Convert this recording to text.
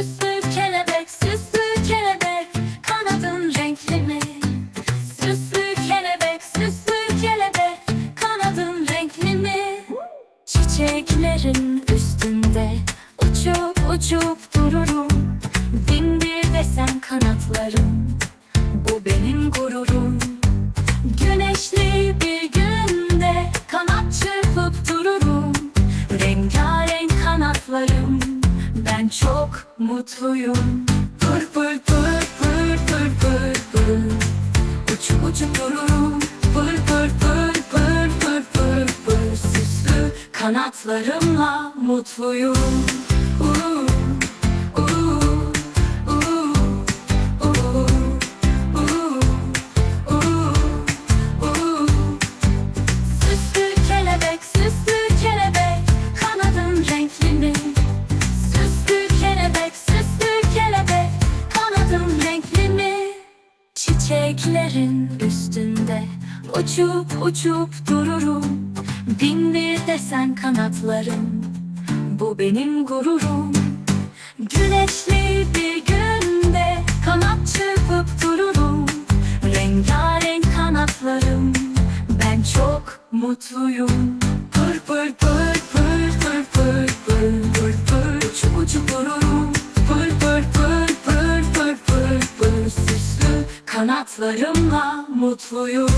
Süslü kelebek, süslü kelebek, kanadın renkli mi? Süslü kelebek, süslü kelebek, kanadın renkli mi? Çiçeklerin üstünde uçup uçup dururum. Bin bir desen kanatlarım, bu benim gururum. Güneşli bir günde kanat çırpıp dururum. Rengarenk kanatlarım, çok mutluyum. Pır pır pır pır pır pır pır. Uçup uçup dururum. Pır pır pır pır pır pır pır. Süslü kanatlarımla mutluyum. Uuu, uuu, Çiçeklerin üstünde uçup uçup dururum. Bin bir desen kanatlarım, bu benim gururum. Güneşli bir günde kanat çırpıp dururum. Rengarenk kanatlarım, ben çok mutluyum. Pır pır pır kanatlarımla mutluyum.